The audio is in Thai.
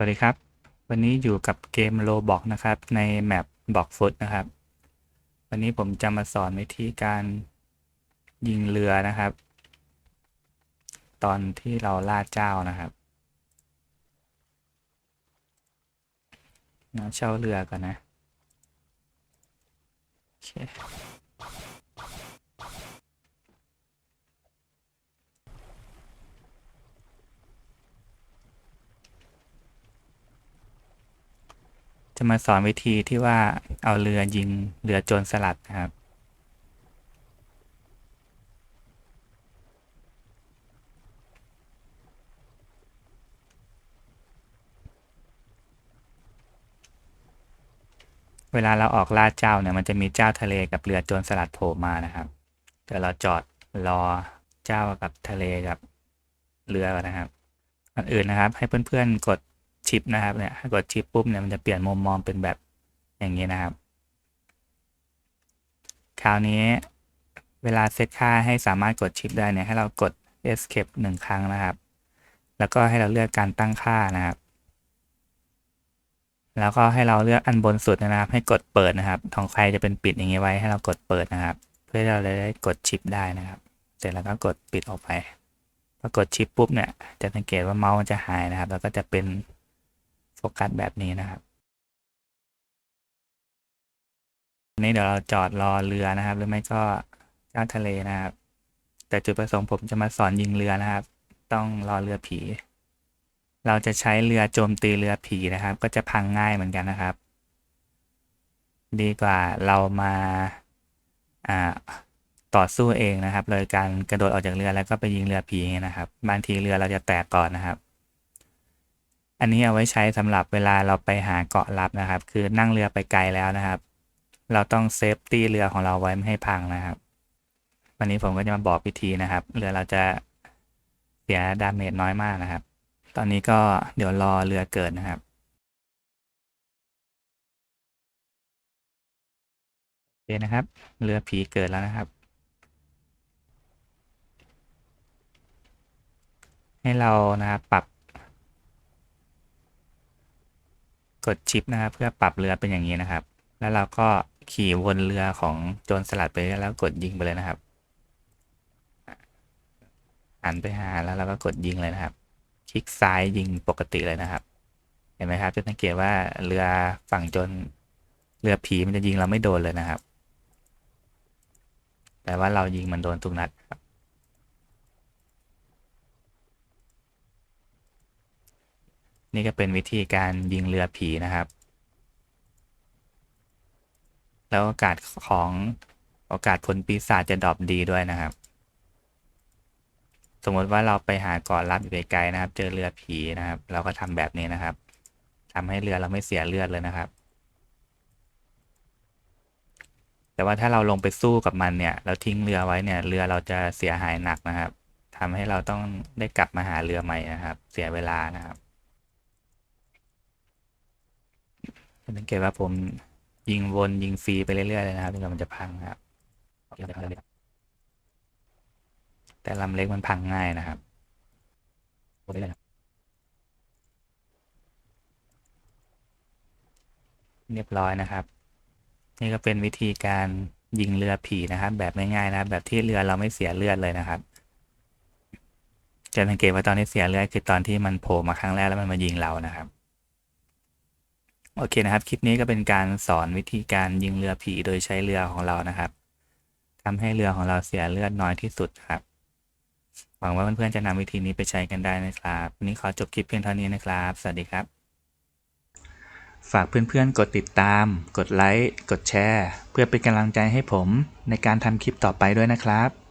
สวัสดีครับ วันนี้อยู่กับเกมโลบอกนะครับ ในแมปบอกฟุตนะครับ วันนี้ผมจะมาสอนวิธีการยิงเรือนะครับ ตอนที่เราล่าเจ้านะครับนะเช่าเรือก่อนนะ จะมาสอนวิธีที่ว่าเอาเรือยิงเรือโจรสลัดนะครับ เวลาเราออกล่าเจ้าเนี่ยมันจะมีเจ้าทะเลกับเรือโจรสลัดโผล่มานะครับเดี๋ยวเราจอดรอเจ้ากับทะเลกับเรือนนะครับก่อนอื่นนะครับ ให้เพื่อนๆกด ชิปนะครับเนี่ยถ้ากดชิปปุ๊บเนี่ยมันจะเปลี่ยนมุมมองเป็นแบบอย่างนี้นะครับ คราวนี้เวลาเซตค่าให้สามารถกดชิปได้เนี่ยให้เรากด escape หนึ่งครั้งนะครับ แล้วก็ให้เราเลือกการตั้งค่านะครับ แล้วก็ให้เราเลือกอันบนสุดนะครับ ให้กดเปิดนะครับของใครจะเป็นปิดอย่างนี้ไว้ให้เรากดเปิดนะครับ เพื่อเราจะได้กดชิปได้นะครับ เสร็จแล้วก็กดปิดออกไปพอกดชิปปุ๊บเนี่ยจะสังเกตว่าเมาส์มันจะหายนะครับ แล้วก็จะเป็น โฟกัสแบบนี้นะครับนี้เดี๋ยวเราจอดรอเรือนะครับ หรือไม่ก็เจ้าทะเลนะครับ แต่จุดประสงค์ผมจะมาสอนยิงเรือนะครับ ต้องรอเรือผี เราจะใช้เรือโจมตีเรือผีนะครับ ก็จะพังง่ายเหมือนกันนะครับ ดีกว่าเรามาอ่าต่อสู้เองนะครับ โดยการกระโดดออกจากเรือแล้วก็ไปยิงเรือผีนะครับบางทีเรือเราจะแตกก่อนนะครับ อันนี้เอาไว้ใช้สำหรับเวลาเราไปหาเกาะลับนะครับ คือนั่งเรือไปไกลแล้วนะครับ เราต้องเซฟตี้เรือของเราไว้ไม่ให้พังนะครับ วันนี้ผมก็จะมาบอกวิธีนะครับ เรือเราจะเสียดาเมจน้อยมากนะครับ ตอนนี้ก็เดี๋ยวรอเรือเกิดนะครับโอเคนะครับ เรือผีเกิดแล้วนะครับ ให้เรานะครับปรับ กดชิปนะครับ เพื่อปรับเรือเป็นอย่างนี้นะครับ แล้วเราก็ขี่วนเรือของโจรสลัดไปแล้วกดยิงไปเลยนะครับหันไปหาแล้วเราก็กดยิงเลยนะครับ คลิกซ้ายยิงปกติเลยนะครับ เห็นไหมครับ จะสังเกตว่าเรือฝั่งโจนเรือผีมันจะยิงเราไม่โดนเลยนะครับ แต่ว่าเรายิงมันโดนทุกนัดครับ นี่ก็เป็นวิธีการยิงเรือผีนะครับ แล้วโอกาสของโอกาสผลปีศาจจะดรอปดีด้วยนะครับ สมมติว่าเราไปหาเกาะลับอยู่ไกลๆนะครับ เจอเรือผีนะครับ เราก็ทำแบบนี้นะครับทำให้เรือเราไม่เสียเลือดเลยนะครับ แต่ว่าถ้าเราลงไปสู้กับมันเนี่ย เราทิ้งเรือไว้เนี่ย เรือเราจะเสียหายหนักนะครับทำให้เราต้องได้กลับมาหาเรือใหม่นะครับ เสียเวลานะครับ สังเกตว่าผมยิงวนยิงฟรีไปเรื่อยๆเลยนะครับจนกว่ามันจะพังครับแต่ลำเล็กมันพังง่ายนะครับเรียบร้อยนะครับ นี่ก็เป็นวิธีการยิงเรือผีนะครับ แบบง่ายๆนะบแบบที่เรือเราไม่เสียเลือดเลยนะครับ จะสังเกตว่าตอนที่เสียเลือดคือตอนที่มันโผล่มาครั้งแรกแล้วมันมายิงเรานะครับ โอเคนะครับ คลิปนี้ก็เป็นการสอนวิธีการยิงเรือผีโดยใช้เรือของเรานะครับทำให้เรือของเราเสียเลือดน้อยที่สุดครับ หวังว่าเพื่อนๆจะนำวิธีนี้ไปใช้กันได้นะครับ วันนี้ขอจบคลิปเพียงเท่านี้นะครับ สวัสดีครับ ฝากเพื่อนๆ กดติดตาม กดไลค์ กดแชร์ เพื่อเป็นกำลังใจให้ผมในการทำคลิปต่อไปด้วยนะครับ